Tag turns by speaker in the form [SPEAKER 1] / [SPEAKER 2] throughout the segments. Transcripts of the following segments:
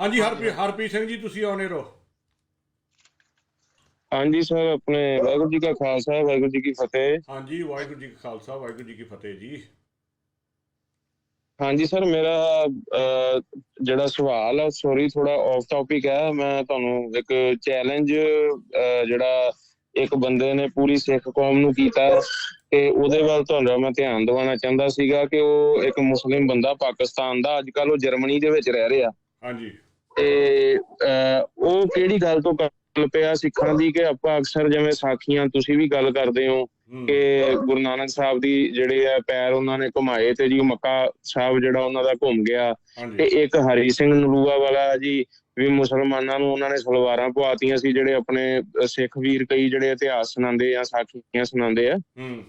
[SPEAKER 1] ਹਾਂਜੀ ਹਰਪ੍ਰੀਤ ਹਰਪ੍ਰੀਤ ਸਿੰਘ ਜੀ ਤੁਸੀਂ ਆਉਣੇ ਰਹੋ।
[SPEAKER 2] ਹਾਂਜੀ ਸਰ ਆਪਣੇ ਵਾਹਿਗੁਰੂ ਜੀ ਕਾ ਖਾਲਸਾ ਵਾਹਿਗੁਰੂ ਜੀ ਕੀ ਫਤਿਹ।
[SPEAKER 1] ਹਾਂਜੀ ਵਾਹਿਗੁਰੂ ਜੀ ਕਾ ਖਾਲਸਾ ਵਾਹਿਗੁਰੂ ਜੀ ਕੀ ਫਤਿਹ ਜੀ।
[SPEAKER 2] ਹਾਂਜੀ ਸਰ ਮੇਰਾ ਅਹ, ਜਿਹੜਾ ਸਵਾਲ ਹੈ ਸੌਰੀ ਥੋੜਾ ਆਫ ਟਾਪਿਕ ਹੈ ਮੈਂ ਤੁਹਾਨੂੰ ਇੱਕ ਚੈਲੰਜ ਜਿਹੜਾ ਇੱਕ ਬੰਦੇ ਨੇ ਪੂਰੀ ਸਿੱਖ ਕੌਮ ਨੂੰ ਕੀਤਾ ਤੇ ਉਹਦੇ ਵੱਲ ਤੁਹਾਡਾ ਮੈਂ ਧਿਆਨ ਦਿਵਾਉਣਾ ਚਾਹੁੰਦਾ ਸੀਗਾ ਕਿ ਉਹ ਇੱਕ ਮੁਸਲਿਮ ਬੰਦਾ ਪਾਕਿਸਤਾਨ ਦਾ ਅੱਜ ਕੱਲ ਉਹ ਜਰਮਨੀ ਦੇ ਵਿੱਚ ਰਹਿ ਰਿਹਾ।
[SPEAKER 1] ਹਾਂਜੀ।
[SPEAKER 2] ਤੇ ਉਹ ਕਿਹੜੀ ਗੱਲ ਤੋਂ ਗੱਲ ਪਿਆ ਸਿੱਖਾਂ ਦੀ ਕਿ ਆਪਾਂ ਅਕਸਰ ਜਿਵੇਂ ਸਾਖੀਆਂ ਤੁਸੀਂ ਵੀ ਗੱਲ ਕਰਦੇ ਹੋ ਕਿ ਗੁਰੂ ਨਾਨਕ ਸਾਹਿਬ ਦੀ ਜਿਹੜੇ ਆ ਪੈਰ ਉਹਨਾਂ ਨੇ ਘੁਮਾਏ ਤੇ ਜੀ ਮੱਕਾ ਸਾਹਿਬ ਜਿਹੜਾ ਉਹਨਾਂ ਦਾ ਘੁੰਮ ਗਿਆ। ਤੇ ਇੱਕ ਹਰੀ ਸਿੰਘ ਨਲੂਆ ਵਾਲਾ ਜੀ ਵੀ ਮੁਸਲਮਾਨਾਂ ਨੂੰ ਉਹਨਾਂ ਨੇ ਸਲਵਾਰਾਂ ਪਵਾਤੀਆਂ ਸੀ ਜਿਹੜੇ ਆਪਣੇ ਸਿੱਖ ਵੀਰ ਕਈ ਜਿਹੜੇ ਇਤਿਹਾਸ ਸੁਣਾਉਂਦੇ ਆ ਸਾਖੀਆਂ ਸੁਣਾਉਂਦੇ ਆ।
[SPEAKER 1] ਹੂੰ।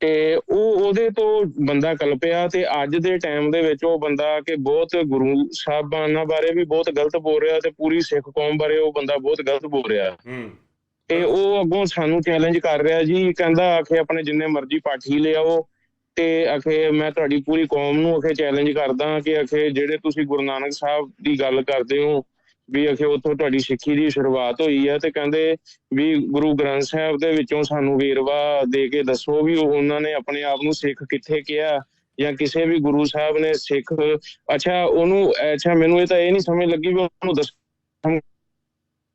[SPEAKER 2] ਤੇ ਉਹ ਉਹਦੇ ਤੋਂ ਬੰਦਾ ਕਲਪਿਆ ਤੇ ਅੱਜ ਦੇ ਟਾਈਮ ਦੇ ਵਿੱਚ ਉਹ ਬੰਦਾ ਕਿ ਬਹੁਤ ਗੁਰੂ ਸਾਹਿਬਾਨਾਂ ਬਾਰੇ ਵੀ ਬਹੁਤ ਗਲਤ ਬੋਲ ਰਿਹਾ ਤੇ ਪੂਰੀ ਸਿੱਖ ਕੌਮ ਬਾਰੇ ਉਹ ਬੰਦਾ ਬਹੁਤ ਗਲਤ ਬੋਲ ਰਿਹਾ।
[SPEAKER 1] ਹੂੰ।
[SPEAKER 2] ਤੇ ਉਹ ਅੱਗੋਂ ਸਾਨੂੰ ਚੈਲੰਜ ਕਰ ਰਿਹਾ ਜੀ ਕਹਿੰਦਾ ਆਖੇ ਆਪਣੇ ਜਿੰਨੇ ਮਰਜ਼ੀ ਪਾਠੀ ਲਿਆਓ ਤੇ ਆਖੇ ਮੈਂ ਤੁਹਾਡੀ ਪੂਰੀ ਕੌਮ ਨੂੰ ਆਖੇ ਚੈਲੰਜ ਕਰਦਾ ਕਿ ਆਖੇ ਜਿਹੜੇ ਤੁਸੀਂ ਗੁਰੂ ਨਾਨਕ ਸਾਹਿਬ ਦੀ ਗੱਲ ਕਰਦੇ ਹੋ ਵੀ ਆਖੇ ਉੱਥੋਂ ਤੁਹਾਡੀ ਸਿੱਖੀ ਦੀ ਸ਼ੁਰੂਆਤ ਹੋਈ ਹੈ ਤੇ ਕਹਿੰਦੇ ਵੀ ਗੁਰੂ ਗ੍ਰੰਥ ਸਾਹਿਬ ਦੇ ਵਿੱਚੋਂ ਸਾਨੂੰ ਵੇਰਵਾ ਦੇ ਕੇ ਦੱਸੋ ਵੀ ਉਹ- ਉਹਨਾਂ ਨੇ ਆਪਣੇ ਆਪ ਨੂੰ ਸਿੱਖ ਕਿੱਥੇ ਕਿਹਾ ਜਾਂ ਕਿਸੇ ਵੀ ਗੁਰੂ ਸਾਹਿਬ ਨੇ ਸਿੱਖ ਅੱਛਾ ਉਹਨੂੰ ਅੱਛਾ ਮੈਨੂੰ ਇਹ ਤਾਂ ਇਹ ਨਹੀਂ ਸਮਝ ਲੱਗੀ ਵੀ ਉਹਨੂੰ ਦੱਸ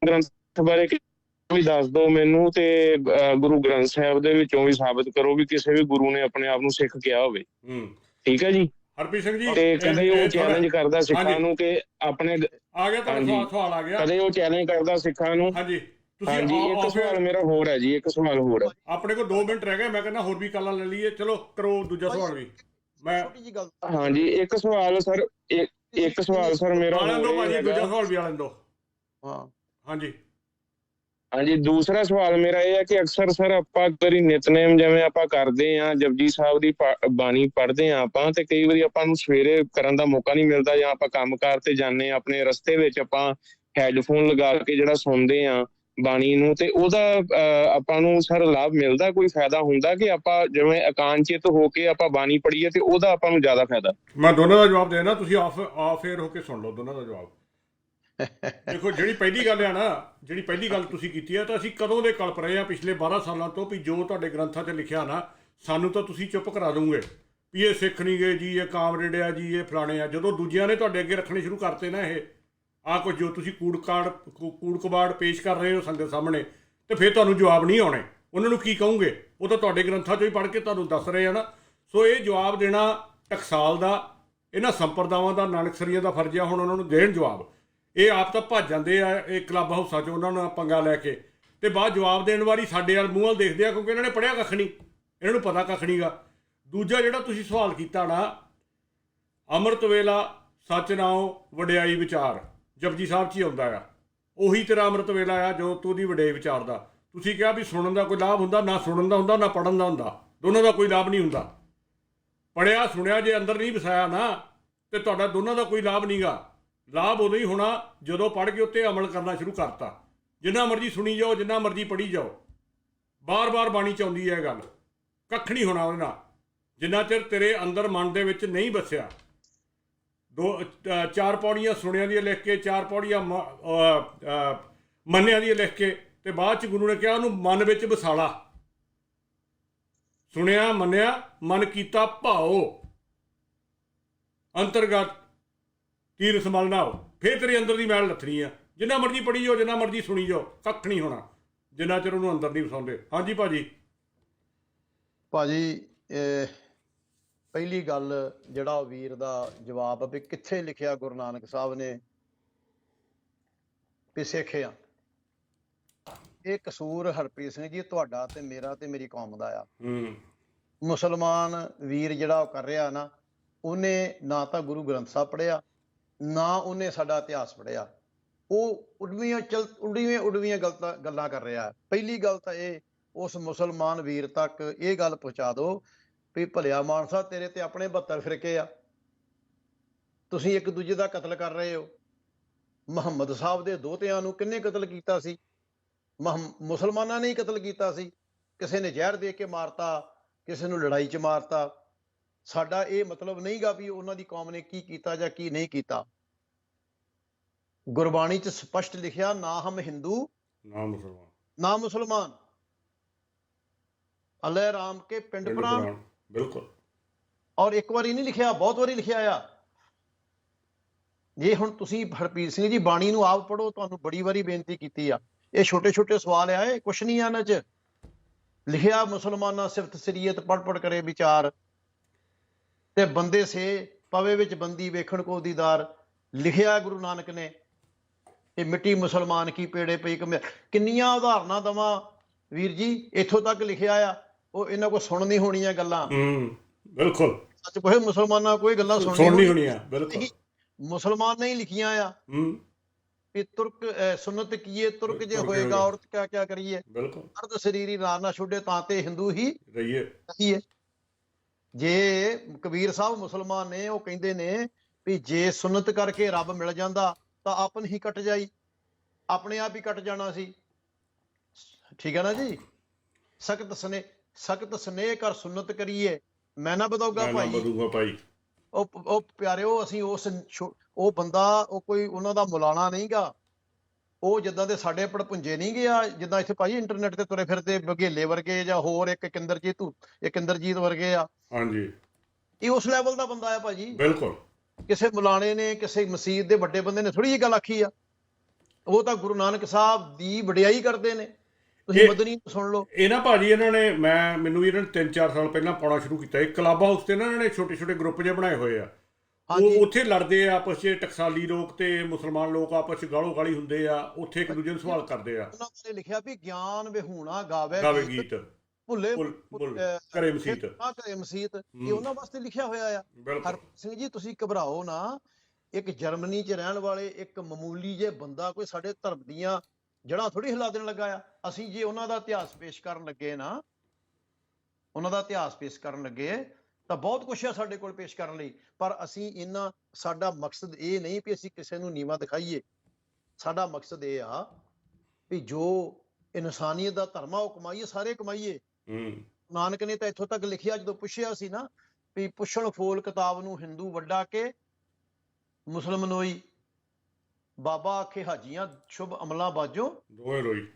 [SPEAKER 2] ਗ੍ਰੰਥ ਬਾਰੇ ਵੀ ਦੱਸ ਦਿਓ ਮੈਨੂੰ ਤੇ ਗੁਰੂ ਗ੍ਰੰਥ ਸਾਹਿਬ ਦੇ ਵਿੱਚੋਂ ਵੀ ਸਾਬਤ ਕਰੋ ਵੀ ਕਿਸੇ ਵੀ ਗੁਰੂ ਨੇ ਆਪਣੇ ਆਪ ਨੂੰ ਸਿੱਖ ਕਿਹਾ ਹੋਵੇ।
[SPEAKER 1] ਹੂੰ।
[SPEAKER 2] ਠੀਕ ਹੈ ਜੀ?
[SPEAKER 1] ਹਰਪ੍ਰੀਤ ਸਿੰਘ ਜੀ
[SPEAKER 2] ਤੇ ਕਦੇ ਉਹ ਚੈਲੰਜ ਕਰਦਾ ਸਿੱਖਾਂ। ਨੂੰ ਕਿ ਆਪਣੇ
[SPEAKER 1] ਆ ਗਿਆ ਤੁਹਾਡਾ। ਸਵਾਲ ਆ ਗਿਆ।
[SPEAKER 2] ਕਦੇ ਉਹ ਚੈਲੰਜ ਕਰਦਾ ਸਿੱਖਾਂ ਨੂੰ?
[SPEAKER 1] ਹਾਂਜੀ। ਤੁਸੀਂ
[SPEAKER 2] ਹਾਂਜੀ ਇੱਕ ਸਵਾਲ ਮੇਰਾ ਹੋਰ ਹੈ ਜੀ ਇੱਕ ਸਵਾਲ ਹੋਰ ਹੈ।
[SPEAKER 1] ਆਪਣੇ ਕੋਲ 2 ਮਿੰਟ ਰਹਿ ਗਏ ਮੈਂ ਕਹਿੰਦਾ ਹੋਰ ਵੀ ਕਾਲਾਂ ਲੈ ਲਈਏ। ਚਲੋ ਕਰੋ ਦੂਜਾ ਸਵਾਲ ਵੀ। ਮੈਂ
[SPEAKER 3] ਛੋਟੀ ਜੀ ਗੱਲ।
[SPEAKER 2] ਹਾਂਜੀ ਇੱਕ ਸਵਾਲ ਸਰ ਇੱਕ ਸਵਾਲ ਸਰ ਮੇਰਾ
[SPEAKER 1] ਆਲਣ ਦੋ
[SPEAKER 2] ਹੋਰ
[SPEAKER 1] ਭਾਜੀ ਦੂਜਾ। ਸਵਾਲ ਵੀ ਆਲਣ ਦੋ
[SPEAKER 3] ਹਾਂ।
[SPEAKER 1] ਹਾਂਜੀ।
[SPEAKER 2] ਹਾਂਜੀ, ਦੂਸਰਾ ਸਵਾਲ ਮੇਰਾ ਇਹ ਹੈ ਕਿ ਅਕਸਰ ਸਰ ਆਪਾਂ ਕਰੀ ਨਿਤਨੇਮ ਜਿਵੇਂ ਆਪਾਂ ਕਰਦੇ ਆਂ ਜਪਜੀ ਸਾਹਿਬ ਦੀ ਬਾਣੀ ਪੜ੍ਹਦੇ ਆਂ ਆਪਾਂ ਤੇ ਕਈ ਵਾਰੀ ਆਪਾਂ ਨੂੰ ਸਵੇਰੇ ਕਰਨ ਦਾ ਮੌਕਾ ਨਹੀਂ ਮਿਲਦਾ ਜਾਂ ਆਪਾਂ ਕੰਮਕਾਰ ਤੇ ਜਾਂਦੇ ਆਂ ਆਪਣੇ ਰਸਤੇ ਵਿੱਚ ਆਪਾਂ ਹੈੱਡਫੋਨ ਲਗਾ ਕੇ ਜਿਹੜਾ ਸੁਣਦੇ ਆ ਬਾਣੀ ਨੂੰ ਤੇ ਉਹਦਾ ਆਪਾਂ ਨੂੰ ਸਰ ਲਾਭ ਮਿਲਦਾ, ਕੋਈ ਫਾਇਦਾ ਹੁੰਦਾ ਕਿ ਆਪਾਂ ਜਿਵੇਂ ਇਕਾਂਚਿਤ ਹੋ ਕੇ ਆਪਾਂ ਬਾਣੀ ਪੜੀਏ ਤੇ ਉਹਦਾ ਆਪਾਂ ਨੂੰ ਜ਼ਿਆਦਾ ਫਾਇਦਾ?
[SPEAKER 1] ਮੈਂ ਦੋਨਾਂ ਦਾ ਜਵਾਬ ਦੇਣਾ, ਤੁਸੀਂ ਆਫ ਆਫ 에ਅਰ ਹੋ ਕੇ ਸੁਣ ਲਓ, ਦੋਨਾਂ ਦਾ ਜਵਾਬ। ਦੇਖੋ ਜਿਹੜੀ ਪਹਿਲੀ ਗੱਲ ਆ ਨਾ ਜਿਹੜੀ ਪਹਿਲੀ ਗੱਲ ਤੁਸੀਂ ਕੀਤੀ ਆ ਤਾਂ ਅਸੀਂ ਕਦੋਂ ਦੇ ਕਲਪ ਰਹੇ ਆ ਪਿਛਲੇ 12 ਸਾਲਾਂ ਤੋਂ ਵੀ ਜੋ ਤੁਹਾਡੇ ਗ੍ਰੰਥਾਂ 'ਚ ਲਿਖਿਆ ਨਾ ਸਾਨੂੰ ਤਾਂ ਤੁਸੀਂ ਚੁੱਪ ਕਰਾ ਦੋਗੇ ਵੀ ਇਹ ਸਿੱਖ ਨਹੀਂ ਗਏ ਜੀ ਇਹ ਕਾਮਰੇਡ ਆ ਜੀ ਇਹ ਫਲਾਣੇ ਆ। ਜਦੋਂ ਦੂਜਿਆਂ ਨੇ ਤੁਹਾਡੇ ਅੱਗੇ ਰੱਖਣੇ ਸ਼ੁਰੂ ਕਰਤੇ ਨਾ ਇਹ ਆ ਕੁਝ ਜੋ ਤੁਸੀਂ ਕੂੜ ਕਾੜ ਕੂ- ਕੂੜ ਕਬਾੜ ਪੇਸ਼ ਕਰ ਰਹੇ ਹੋ ਸੰਗਤ ਸਾਹਮਣੇ ਤੇ ਫਿਰ ਤੁਹਾਨੂੰ ਜਵਾਬ ਨਹੀਂ ਆਉਣੇ। ਉਹਨਾਂ ਨੂੰ ਕੀ ਕਹੋਗੇ? ਉਹ ਤਾਂ ਤੁਹਾਡੇ ਗ੍ਰੰਥਾਂ 'ਚੋਂ ਹੀ ਪੜ੍ਹ ਕੇ ਤੁਹਾਨੂੰ ਦੱਸ ਰਹੇ ਆ ਨਾ। ਸੋ ਇਹ ਜਵਾਬ ਦੇਣਾ ਟਕਸਾਲ ਦਾ ਇਹਨਾਂ ਸੰਪਰਦਾਵਾਂ ਦਾ ਨਾਨਕਸਰੀਆਂ ਦਾ ਫਰਜ਼ ਆ ਹੁਣ ਉਹਨਾਂ ਨੂੰ ਦੇਣ ਜਵਾਬ। ਇਹ ਆਪ ਤਾਂ ਭੱਜ ਜਾਂਦੇ ਆ, ਇਹ ਕਲੱਬ ਹਾਊਸਾਂ 'ਚ ਉਹਨਾਂ ਨਾਲ ਪੰਗਾ ਲੈ ਕੇ। ਤੇ ਬਾਅਦ ਜਵਾਬ ਦੇਣ ਵਾਰੀ ਸਾਡੇ ਵਾਲ ਮੂੰਹ ਵੱਲ ਦੇਖਦੇ ਆ, ਕਿਉਂਕਿ ਇਹਨਾਂ ਨੇ ਪੜਿਆ ਕੱਖ ਨਹੀਂ। ਇਹਨਾਂ ਨੂੰ ਪਤਾ ਕੱਖ ਨਹੀਂਗਾ। ਦੂਜਾ ਜਿਹੜਾ ਤੁਸੀਂ ਸਵਾਲ ਕੀਤਾ ਨਾ, ਅੰਮ੍ਰਿਤ ਵੇਲਾ, ਸੱਚ ਨਾਉ, ਵਡਿਆਈ ਵਿਚਾਰ। ਜਪਜੀ ਸਾਹਿਬ 'ਚ ਹੀ ਆਉਂਦਾ ਆ। ਉਹੀ ਤੇਰਾ ਅੰਮ੍ਰਿਤ ਵੇਲਾ ਆ ਜੋ ਤੂੰ ਦੀ ਵਡਿਆਈ ਵਿਚਾਰ ਦਾ। ਤੁਸੀਂ ਕਿਹਾ ਵੀ ਸੁਣਨ ਦਾ ਕੋਈ ਲਾਭ ਹੁੰਦਾ, ਨਾ ਸੁਣਨ ਦਾ ਹੁੰਦਾ, ਨਾ ਪੜਨ ਦਾ ਹੁੰਦਾ। ਦੋਨਾਂ ਦਾ ਕੋਈ ਲਾਭ ਨਹੀਂ ਹੁੰਦਾ। ਪੜਿਆ ਸੁਣਿਆ, ਜੇ ਅੰਦਰ ਨਹੀਂ ਵਸਾਇਆ ਨਾ, ਤੇ ਤੁਹਾਡਾ ਦੋਨਾਂ ਦਾ ਕੋਈ ਲਾਭ ਨਹੀਂਗਾ। ਲਾਭ ਉਦੋਂ ਹੀ ਹੋਣਾ ਜਦੋਂ ਪੜ੍ਹ ਕੇ ਉੱਤੇ ਅਮਲ ਕਰਨਾ ਸ਼ੁਰੂ ਕਰਤਾ। ਜਿੰਨਾ ਮਰਜ਼ੀ ਸੁਣੀ ਜਾਓ ਜਿੰਨਾ ਮਰਜ਼ੀ ਪੜ੍ਹੀ ਜਾਓ। ਬਾਰ-ਬਾਰ ਬਾਣੀ ਚ ਆਉਂਦੀ ਹੈ ਇਹ ਗੱਲ। ਕੱਖ ਨਹੀਂ ਹੋਣਾ ਉਹਦੇ ਨਾਲ। ਜਿੰਨਾ ਚਿਰ ਤੇਰੇ ਅੰਦਰ ਮਨ ਦੇ ਵਿੱਚ ਨਹੀਂ ਵਸਿਆ ਦੋ ਚਾਰ ਪੌੜੀਆਂ ਸੁਣਿਆਂ ਦੀਆਂ ਲਿਖ ਕੇ ਚਾਰ ਪੌੜੀਆਂ ਮ- ਅ, ਮੰਨਿਆਂ ਦੀਆਂ ਲਿਖ ਕੇ ਤੇ ਬਾਅਦ ਚ ਗੁਰੂ ਨੇ ਕਿਹਾ ਉਹਨੂੰ ਮਨ ਵਿੱਚ ਵਸਾਲਾ। ਸੁਣਿਆ ਮੰਨਿਆ ਮਨ ਕੀਤਾ ਭਾਓ। ਅੰਤਰਗਤ ਤੀਰ ਸੰਭਲਣਾ ਹੋ ਫੇਰ ਤੇਰੇ ਅੰਦਰ ਦੀ ਮੈਲ ਲੱਥਣੀ ਆ। ਜਿੰਨਾ ਮਰਜ਼ੀ ਪੜੀ ਜਾਓ ਜਿੰਨਾ ਮਰਜ਼ੀ ਸੁਣੀ ਜਾਓ ਕੱਖ ਨਹੀਂ ਹੋਣਾ। ਜਿੰਨਾ ਚਿਰ ਉਹਨੂੰ ਅੰਦਰ ਨਹੀਂ ਵਸਾਉਂਦੇ। ਹਾਂਜੀ ਭਾਜੀ।
[SPEAKER 3] ਭਾਜੀ ਇਹ ਪਹਿਲੀ ਗੱਲ ਜਿਹੜਾ ਵੀਰ ਦਾ ਜਵਾਬ ਆ ਵੀ ਕਿੱਥੇ ਲਿਖਿਆ ਗੁਰੂ ਨਾਨਕ ਸਾਹਿਬ ਨੇ ਵੀ ਸਿੱਖ ਆ ਇਹ ਕਸੂਰ ਹਰਪ੍ਰੀਤ ਸਿੰਘ ਜੀ ਤੁਹਾਡਾ ਤੇ ਮੇਰਾ ਤੇ ਮੇਰੀ ਕੌਮ ਦਾ ਆ।
[SPEAKER 1] ਹੂੰ।
[SPEAKER 3] ਮੁਸਲਮਾਨ ਵੀਰ ਜਿਹੜਾ ਉਹ ਕਰ ਰਿਹਾ ਨਾ ਉਹਨੇ ਨਾ ਤਾਂ ਗੁਰੂ ਗ੍ਰੰਥ ਸਾਹਿਬ ਪੜ੍ਹਿਆ ਨਾ ਉਹਨੇ ਸਾਡਾ ਇਤਿਹਾਸ ਪੜ੍ਹਿਆ। ਉਹ ਉਡਵੀਆਂ ਚਲ, ਉਡਵੀਆਂ ਉਡਵੀਆਂ ਗਲਤਾਂ, ਗੱਲਾਂ ਕਰ ਰਿਹਾ। ਪਹਿਲੀ ਗੱਲ ਤਾਂ ਇਹ, ਉਸ ਮੁਸਲਮਾਨ ਵੀਰ ਤੱਕ ਇਹ ਗੱਲ ਪਹੁੰਚਾ ਦਿਓ ਵੀ ਭਲਿਆ ਮਾਨਸਾ ਤੇਰੇ ਤੇ ਆਪਣੇ 72 ਫਿਰਕੇ ਆ। ਤੁਸੀਂ ਇੱਕ ਦੂਜੇ ਦਾ ਕਤਲ ਕਰ ਰਹੇ ਹੋ। ਮੁਹੰਮਦ ਸਾਹਿਬ ਦੇ ਦੋਹਤਿਆਂ ਨੂੰ ਕਿੰਨੇ ਕਤਲ ਕੀਤਾ ਸੀ? ਮਹਮ- ਮੁਸਲਮਾਨਾਂ ਨੇ ਹੀ ਕਤਲ ਕੀਤਾ ਸੀ। ਕਿਸੇ ਨੇ ਜ਼ਹਿਰ ਦੇ ਕੇ ਮਾਰਤਾ, ਕਿਸੇ ਨੂੰ ਲੜਾਈ 'ਚ ਮਾਰਤਾ। ਸਾਡਾ ਇਹ ਮਤਲਬ ਨਹੀਂਗਾ ਵੀ ਉਹਨਾਂ ਦੀ ਕੌਮ ਨੇ ਕੀ ਕੀਤਾ ਜਾਂ ਕੀ ਨਹੀਂ ਕੀਤਾ। ਗੁਰਬਾਣੀ 'ਚ ਸਪਸ਼ਟ ਲਿਖਿਆ ਨਾ ਹਮ ਹਿੰਦੂ
[SPEAKER 1] ਨਾ ਮੁਸਲਮਾਨ।
[SPEAKER 3] ਨਾ ਮੁਸਲਮਾਨ। ਅੱਲਾਹ ਰਾਮ ਕੇ ਪਿੰਡ ਪ੍ਰਾਣ।
[SPEAKER 1] ਪੁਰਾਣ, ਬਿਲਕੁਲ।
[SPEAKER 3] ਔਰ ਇੱਕ ਵਾਰੀ ਨਹੀਂ ਲਿਖਿਆ ਬਹੁਤ ਵਾਰੀ ਲਿਖਿਆ ਆ। ਜੇ ਹੁਣ ਤੁਸੀਂ ਹਰਪੀਰ ਸਿੰਘ ਜੀ ਬਾਣੀ ਨੂੰ ਆਪ ਪੜੋ ਤੁਹਾਨੂੰ ਬੜੀ ਵਾਰੀ ਬੇਨਤੀ ਕੀਤੀ ਆ। ਇਹ ਛੋਟੇ ਛੋਟੇ ਸਵਾਲ ਆ ਇਹ ਕੁਛ ਨਹੀਂ ਆ ਇਹਨਾਂ 'ਚ। ਲਿਖਿਆ ਮੁਸਲਮਾਨਾਂ ਸਿਫਤ ਸਰੀਅਤ ਪੜ ਪੜ ਕਰੇ ਵਿਚਾਰ। ਤੇ ਬੰਦੇ ਸੇ ਪਵੇ ਵਿੱਚ ਬੰਦੀ ਵੇਖਣ ਕੋ ਦੀਦਾਰ। ਲਿਖਿਆ ਗੁਰੂ ਨਾਨਕ ਨੇ ਇਹ ਮਿੱਟੀ ਮੁਸਲਮਾਨ ਕੀ ਪੇੜੇ ਪਈ ਕਿੰਨੀਆਂ ਉਦਾਹਰਨਾਂ ਦਵਾਂ ਵੀਰ ਜੀ ਇੱਥੋਂ ਤੱਕ ਲਿਖਿਆ ਆ ਉਹ ਇਹਨਾਂ ਕੋ ਸੁਣ ਨਹੀਂ ਹੋਣੀਆਂ ਗੱਲਾਂ।
[SPEAKER 1] ਹੂੰ ਬਿਲਕੁਲ।
[SPEAKER 3] ਸੱਚ ਕੋਈ ਮੁਸਲਮਾਨਾਂ ਕੋਈ ਗੱਲਾਂ ਸੁਣਨੀ
[SPEAKER 1] ਸੁਣਨੀ
[SPEAKER 3] ਹੋਣੀ
[SPEAKER 1] ਹੋਣੀ ਆ ਬਿਲਕੁਲ
[SPEAKER 3] ਮੁਸਲਮਾਨ ਨਹੀਂ ਲਿਖੀਆਂ ਆ।
[SPEAKER 1] ਹੂੰ।
[SPEAKER 3] ਕਿ ਤੁਰਕ ਸੁਨਤ ਕੀਏ ਤੁਰਕ ਜੇ ਹੋਏਗਾ। ਔਰਤ ਕਿਆ ਕਿਆ ਕਰੀਏ?
[SPEAKER 1] ਬਿਲਕੁਲ।
[SPEAKER 3] ਅਰਧ ਸਰੀਰੀ ਨਾ ਛੁੱਡੇ ਤਾਂ ਤੇ ਹਿੰਦੂ ਹੀ
[SPEAKER 1] ਰਹੀਏ।
[SPEAKER 3] ਕਹੀਏ ਜੇ ਕਬੀਰ ਸਾਹਿਬ ਮੁਸਲਮਾਨ ਨੇ ਉਹ ਕਹਿੰਦੇ ਨੇ ਵੀ ਜੇ ਸੁਨਤ ਕਰਕੇ ਰੱਬ ਮਿਲ ਜਾਂਦਾ ਤਾਂ ਆਪਨ ਹੀ ਕੱਟ ਜਾਈ। ਆਪਣੇ ਆਪ ਹੀ ਕੱਟ ਜਾਣਾ ਸੀ। ਠੀਕ ਹੈ ਨਾ ਜੀ? ਸਖਤ ਸਨੇ ਸਖਤ ਸਨੇਹ ਕਰ ਸੁਨਤ ਕਰੀਏ। ਮੈਂ ਨਾ ਬਤਾਊਗਾ
[SPEAKER 1] ਮੈਂ ਨਾ
[SPEAKER 3] ਭਾਈ।
[SPEAKER 1] ਬਦੂਗਾ ਭਾਈ।
[SPEAKER 3] ਉਹ ਉਹ ਪਿਆਰਿਓ ਅਸੀਂ ਉਸ ਉਹ ਬੰਦਾ ਉਹ ਕੋਈ ਉਹਨਾਂ ਦਾ ਮੁਲਾਣਾ ਨਹੀਂਗਾ। ਉਹ ਜਿੱਦਾਂ ਦੇ ਸਾਡੇ ਪੜਪੁੰਜੇ ਨਹੀਂ ਗਿਆ ਜਿੱਦਾਂ ਇੱਥੇ ਭਾਈ ਇੰਟਰਨੈਟ ਤੇ ਤੁਰੇ ਫਿਰਦੇ ਬਘੇਲੇ ਵਰਗੇ ਜਾਂ ਹੋਰ ਇੱਕ ਕਿੰਦਰਜੀਤ ਇੱਕ ਇੰਦਰਜੀਤ ਵਰਗੇ ਆ।
[SPEAKER 1] ਹਾਂਜੀ।
[SPEAKER 3] ਇਹ ਉਸ ਲੈਵਲ ਦਾ ਬੰਦਾ ਆ ਭਾਜੀ।
[SPEAKER 1] ਬਿਲਕੁਲ।
[SPEAKER 3] ਕਿਸੇ ਮੁਲਾਣੇ ਨੇ ਕਿਸੇ ਮਸਜਿਦ ਦੇ ਵੱਡੇ ਬੰਦੇ ਨੇ ਥੋੜੀ ਜਿਹੀ ਗੱਲ ਆਖੀ ਆ। ਉਹ ਤਾਂ ਗੁਰੂ ਨਾਨਕ ਸਾਹਿਬ ਦੀ ਵਡਿਆਈ ਕਰਦੇ ਨੇ। ਤੁਸੀਂ
[SPEAKER 1] ਇਹ-
[SPEAKER 3] ਮਦਨੀ ਸੁਣ ਲਓ।
[SPEAKER 1] ਇਹ ਨਾ ਭਾਜੀ ਇਹਨਾਂ ਨੇ ਮੈਂ ਮੈਨੂੰ ਵੀ ਇਹਨਾਂ ਨੇ 3-4 ਸਾਲ ਪਹਿਲਾਂ ਪਾਉਣਾ ਸ਼ੁਰੂ ਕੀਤਾ। ਇਹ ਕਲੱਬ ਹਾਊਸ ਤੇ ਨਾ ਇਹਨਾਂ ਨੇ ਛੋਟੇ ਛੋਟੇ ਗਰੁੱਪ ਜਿਹੇ ਬਣਾਏ ਹੋਏ ਆ। ਉਹ ਉੱਥੇ ਲੜਦੇ ਆ ਆਪਸ 'ਚ ਟਕਸਾਲੀ ਲੋਕ ਤੇ ਮੁਸਲਮਾਨ ਲੋਕ ਆਪਸ 'ਚ ਗਾਲੋ ਗਾਲੀ ਹੁੰਦੇ ਆ ਉੱਥੇ ਇੱਕ ਦੂਜੇ ਨੂੰ ਸਵਾਲ ਕਰਦੇ ਆ।
[SPEAKER 3] ਉਹਨਾਂ ਨੇ ਲਿਖਿਆ ਵੀ ਗਿਆਨ ਵਿਹੂਣਾ ਗਾਵੇ
[SPEAKER 1] ਗਾਵੇ
[SPEAKER 3] ਗੀਤ, ਭੁੱਲੇ
[SPEAKER 1] ਕਰੇ ਮਸੀਤ।
[SPEAKER 3] ਆ ਕਰੇ ਮਸੀਤ। ਇਹ। ਉਹਨਾਂ ਵਾਸਤੇ ਲਿਖਿਆ ਹੋਇਆ ਆ। ਹਰਪ੍ਰੀਤ ਸਿੰਘ ਜੀ ਤੁਸੀਂ ਘਬਰਾਓ ਨਾ। ਇੱਕ ਜਰਮਨੀ 'ਚ ਰਹਿਣ ਵਾਲੇ ਇੱਕ ਮਾਮੂਲੀ ਜੇ ਬੰਦਾ ਕੋਈ ਸਾਡੇ ਧਰਮ ਦੀਆਂ ਜੜ੍ਹਾਂ ਥੋੜੀ ਹਿਲਾ ਦੇਣ ਲੱਗਾ ਆ। ਅਸੀਂ ਜੇ ਉਹਨਾਂ ਦਾ ਇਤਿਹਾਸ ਪੇਸ਼ ਕਰਨ ਲੱਗੇ ਨਾ ਉਹਨਾਂ ਦਾ ਇਤਿਹਾਸ ਪੇਸ਼ ਕਰਨ ਲੱਗੇ ਤਾਂ ਬਹੁਤ ਕੁਝ ਆ ਸਾਡੇ ਕੋਲ ਪੇਸ਼ ਕਰਨ ਲਈ ਪਰ ਅਸੀਂ ਇਹਨਾਂ ਸਾਡਾ ਮਕਸਦ ਇਹ ਨਹੀਂ ਵੀ ਅਸੀਂ ਕਿਸੇ ਨੂੰ ਨੀਵਾ ਦਿਖਾਈਏ। ਸਾਡਾ ਮਕਸਦ ਇਹ ਆ ਵੀ ਜੋ ਇਨਸਾਨੀਅਤ ਦਾ ਧਰਮ ਆ ਉਹ ਕਮਾਈਏ ਸਾਰੇ ਕਮਾਈਏ।
[SPEAKER 1] ਹੂੰ।
[SPEAKER 3] ਨਾਨਕ ਨੇ ਤਾਂ ਇੱਥੋਂ ਤੱਕ ਲਿਖਿਆ ਜਦੋਂ ਪੁੱਛਿਆ ਸੀ ਨਾ ਵੀ ਪੁੱਛਣ ਫੋਲ ਕਿਤਾਬ ਨੂੰ ਹਿੰਦੂ ਵੱਡਾ ਕੇ ਮੁਸਲਮ ਨੋਈ ਬਾਬਾ ਆਖੇ ਹਾਜੀਆਂ ਸ਼ੁਭ ਅਮਲਾਂ ਬਾਜੋ।
[SPEAKER 1] ਦੋਵੇਂ ਰੋਈ।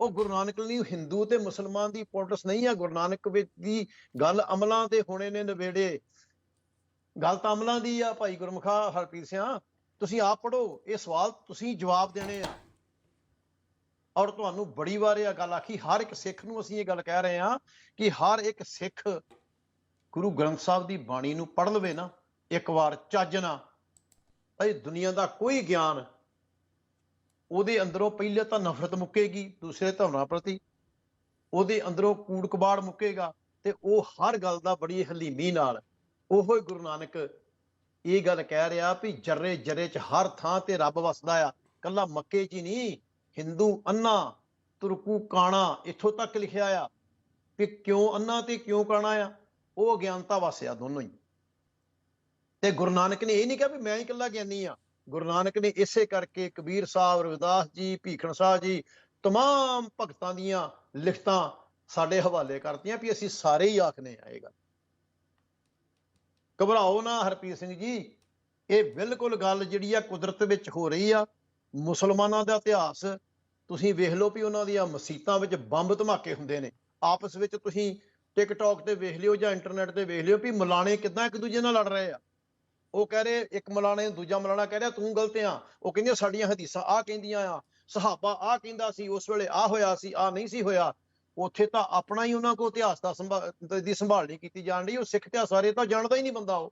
[SPEAKER 3] ਉਹ ਗੁਰੂ ਨਾਨਕ ਲਈ ਹਿੰਦੂ ਤੇ ਮੁਸਲਮਾਨ ਦੀ ਪੋਲਿਟਿਕਸ ਨਹੀਂ ਆ। ਗੁਰੂ ਨਾਨਕ ਵਿੱਚ ਦੀ ਗੱਲ ਅਮਲਾਂ ਤੇ ਹੋਣੇ ਨੇ ਨਵੇੜੇ ਗੱਲ ਤਾਂ ਅਮਲਾਂ ਦੀ ਆ ਭਾਈ ਗੁਰਮੁਖਾ ਹਰਪ੍ਰੀਤ ਸਿੰਘ ਤੁਸੀਂ ਆਪ ਪੜੋ ਇਹ ਸਵਾਲ ਤੁਸੀਂ ਜਵਾਬ ਦੇਣੇ ਆ। ਔਰ ਤੁਹਾਨੂੰ ਬੜੀ ਵਾਰ ਇਹ ਗੱਲ ਆਖੀ, ਹਰ ਇੱਕ ਸਿੱਖ ਨੂੰ ਅਸੀਂ ਇਹ ਗੱਲ ਕਹਿ ਰਹੇ ਹਾਂ ਕਿ ਹਰ ਇੱਕ ਸਿੱਖ ਗੁਰੂ ਗ੍ਰੰਥ ਸਾਹਿਬ ਦੀ ਬਾਣੀ ਨੂੰ ਪੜ੍ਹ ਲਵੇ ਨਾ, ਇੱਕ ਵਾਰ ਚੱਜ ਨਾਲ। ਇਹ ਦੁਨੀਆ ਦਾ ਕੋਈ ਗਿਆਨ ਉਹਦੇ ਅੰਦਰੋਂ ਪਹਿਲੇ ਤਾਂ ਨਫ਼ਰਤ ਮੁੱਕੇਗੀ, ਦੂਸਰੇ ਧਰਮਾਂ ਪ੍ਰਤੀ ਉਹਦੇ ਅੰਦਰੋਂ ਕੂੜ ਕਬਾੜ ਮੁੱਕੇਗਾ ਤੇ ਉਹ ਹਰ ਗੱਲ ਦਾ ਬੜੀ ਹਲੀਮੀ ਨਾਲ ਉਹੋ ਹੀ ਗੁਰੂ ਨਾਨਕ ਇਹ ਗੱਲ ਕਹਿ ਰਿਹਾ ਵੀ ਜਰੇ ਜਰੇ ਚ ਹਰ ਥਾਂ ਤੇ ਰੱਬ ਵਸਦਾ ਆ, ਕੱਲਾ ਮੱਕੇ 'ਚ ਹੀ ਨਹੀਂ ਹਿੰਦੂ ਅੰਨਾ, ਤੁਰਕੂ ਕਾਣਾ, ਇੱਥੋਂ ਤੱਕ ਲਿਖਿਆ ਆ ਕਿ ਕਿਉਂ ਅੰਨਾ ਤੇ ਕਿਉਂ ਕਾਣਾ ਆ, ਉਹ ਅਗਿਆਨਤਾ ਵਸਿਆ ਦੋਨੋਂ ਹੀ। ਤੇ ਗੁਰੂ ਨਾਨਕ ਨੇ ਇਹ ਨਹੀਂ ਕਿਹਾ ਵੀ ਮੈਂ ਹੀ ਇਕੱਲਾ ਗਿਆਨੀ ਆ। ਗੁਰੂ ਨਾਨਕ ਨੇ ਇਸੇ ਕਰਕੇ ਕਬੀਰ ਸਾਹਿਬ ਰਵਿਦਾਸ ਜੀ ਭੀਖਣ ਸਾਹਿਬ ਜੀ तमाम ਭਗਤਾਂ ਦੀਆਂ ਲਿਖਤਾਂ ਸਾਡੇ ਹਵਾਲੇ ਕਰਤੀਆਂ ਵੀ ਅਸੀਂ ਸਾਰੇ ਹੀ ਆਖਨੇ ਆ ਇਹ ਗੱਲ ਘਬਰਾਓ ਨਾ ਹਰਪ੍ਰੀਤ ਸਿੰਘ ਜੀ ਇਹ ਬਿਲਕੁਲ ਗੱਲ ਜਿਹੜੀ ਆ ਕੁਦਰਤ ਵਿੱਚ ਹੋ ਰਹੀ ਆ ਮੁਸਲਮਾਨਾਂ ਦਾ ਇਤਿਹਾਸ ਤੁਸੀਂ ਵੇਖ ਲਓ ਵੀ ਉਹਨਾਂ ਦੀਆਂ ਮਸੀਤਾਂ ਵਿੱਚ ਬੰਬ ਧਮਾਕੇ ਹੁੰਦੇ ਨੇ ਆਪਸ ਵਿੱਚ ਤੁਸੀਂ ਟਿਕਟੌਕ ਤੇ ਵੇਖ ਲਿਓ ਜਾਂ ਇੰਟਰਨੈਟ ਤੇ ਵੇਖ ਲਿਓ ਵੀ ਮਲਾਣੇ ਕਿਦਾਂ ਇੱਕ ਦੂਜੇ ਨਾਲ ਲੜ ਰਹੇ ਆ ਉਹ ਕਹਿ ਰਹੇ, ਇੱਕ ਮਲਾਣੇ ਨੂੰ ਦੂਜਾ ਮਲਾਣਾ ਕਹਿ ਰਿਹਾ, ਤੂੰ ਗਲਤ ਆ। ਉਹ ਕਹਿੰਦੀਆਂ, ਸਾਡੀਆਂ ਹਦੀਸਾਂ ਆ ਕਹਿੰਦੀਆਂ ਆ। ਸਹਾਬਾ ਆ ਕਹਿੰਦਾ ਸੀ, ਉਸ ਵੇਲੇ ਆ ਹੋਇਆ ਸੀ ਆ ਨਹੀਂ ਸੀ ਹੋਇਆ। ਉੱਥੇ ਤਾਂ ਆਪਣਾ ਹੀ ਉਹਨਾਂ ਕੋਲ ਇਤਿਹਾਸ ਦਾ ਸੰਭਾ- ਦੀ ਸੰਭਾਲ ਨਹੀਂ ਕੀਤੀ ਜਾਣ ਰਹੀ ਉਹ ਸਿੱਖ ਇਤਿਹਾਸ ਸਾਰੇ ਤਾਂ ਜਾਣਦਾ ਹੀ ਨਹੀਂ ਬੰਦਾ ਉਹ।